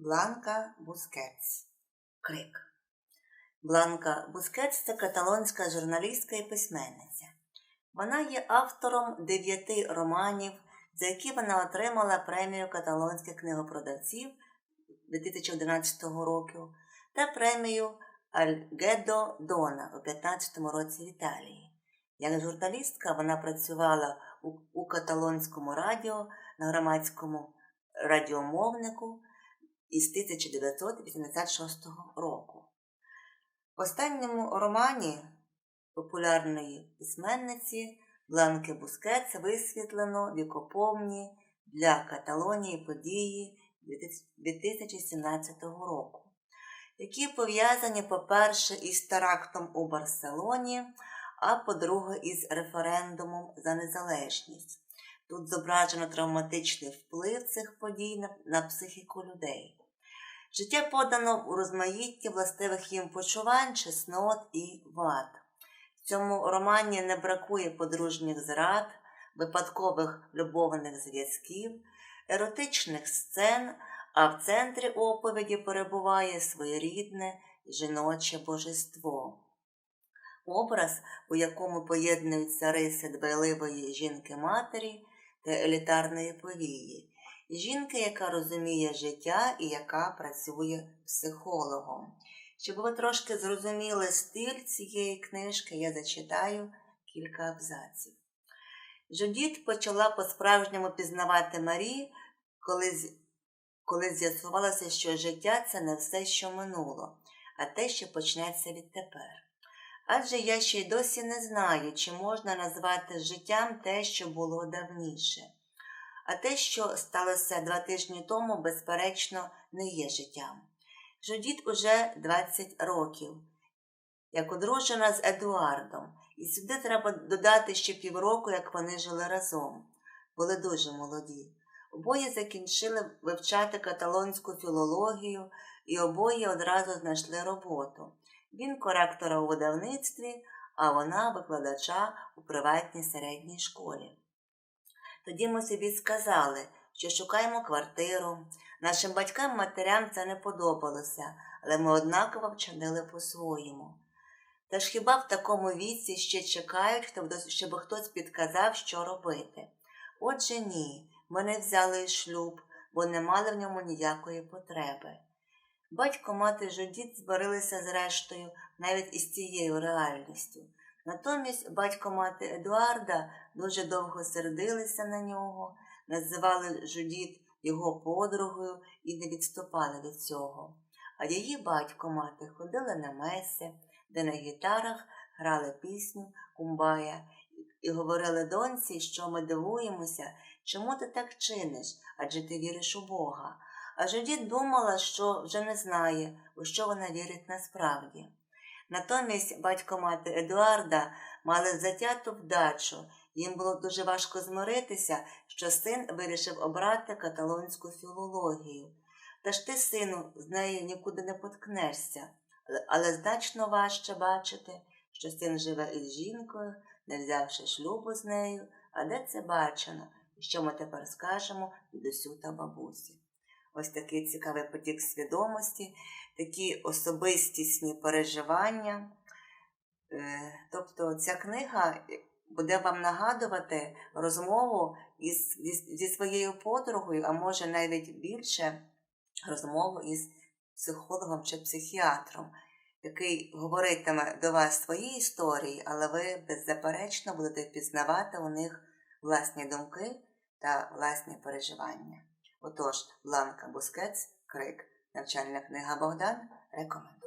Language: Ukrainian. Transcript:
Бланка Бускетс. Крик. Бланка Бускетс це каталонська журналістка і письменниця. Вона є автором дев'яти романів, за які вона отримала премію каталонських книгопродавців 2011 року та премію Альгедо Дона у 2015 році в Італії. Як журналістка вона працювала у, у каталонському радіо на громадському радіомовнику із 1986 року. В останньому романі популярної письменниці Бланки Бускетс висвітлено вікоповні для Каталонії події 2017 року, які пов'язані, по-перше, із терактом у Барселоні, а по-друге, із референдумом за незалежність. Тут зображено травматичний вплив цих подій на, на психіку людей. Життя подано у розмаїтті властивих їм почувань, чеснот і вад. В цьому романі не бракує подружніх зрад, випадкових любовних зв'язків, еротичних сцен, а в центрі оповіді перебуває своєрідне жіноче божество. Образ, у якому поєднуються риси дбайливої жінки-матері та елітарної повії, жінки, яка розуміє життя і яка працює психологом. Щоб ви трошки зрозуміли стиль цієї книжки, я зачитаю кілька абзаців. Жудіт почала по-справжньому пізнавати Марі, коли, коли з'ясувалося, що життя це не все, що минуло, а те, що почнеться відтепер. Адже я ще й досі не знаю, чи можна назвати життям те, що було давніше. А те, що сталося два тижні тому, безперечно, не є життям. Жудіт уже 20 років, як одружена з Едуардом, і сюди треба додати ще півроку, як вони жили разом, були дуже молоді. Обоє закінчили вивчати каталонську філологію і обоє одразу знайшли роботу. Він коректора у видавництві, а вона викладача у приватній середній школі. Тоді ми собі сказали, що шукаємо квартиру. Нашим батькам-матерям це не подобалося, але ми однаково вчинили по-своєму. Та ж хіба в такому віці ще чекають, щоб хтось підказав, що робити? Отже ні, ми не взяли шлюб, бо не мали в ньому ніякої потреби. Батько мати Жодіт збарилися зрештою навіть із цією реальністю. Натомість батько мати Едуарда дуже довго сердилися на нього, називали Жудіт його подругою і не відступали від цього. А її батько мати ходили на меси, де на гітарах грали пісню Кумбая і говорили доньці, що ми дивуємося, чому ти так чиниш, адже ти віриш у Бога. А Жудіт думала, що вже не знає, у що вона вірить насправді. Натомість батько мати Едуарда мали затяту вдачу, їм було дуже важко змиритися, що син вирішив обрати каталонську філологію. Та ж ти, сину, з нею нікуди не поткнешся, але значно важче бачити, що син живе із жінкою, не взявши шлюбу з нею, а де це бачено, що ми тепер скажемо дідусю та бабусі. Ось такий цікавий потік свідомості, такі особистісні переживання. Тобто ця книга буде вам нагадувати розмову із, зі своєю подругою, а може навіть більше розмову із психологом чи психіатром, який говоритиме до вас свої історії, але ви беззаперечно будете впізнавати у них власні думки та власні переживання. Отож, Бланка Бускетс, Крик, навчальна книга Богдан рекомендує.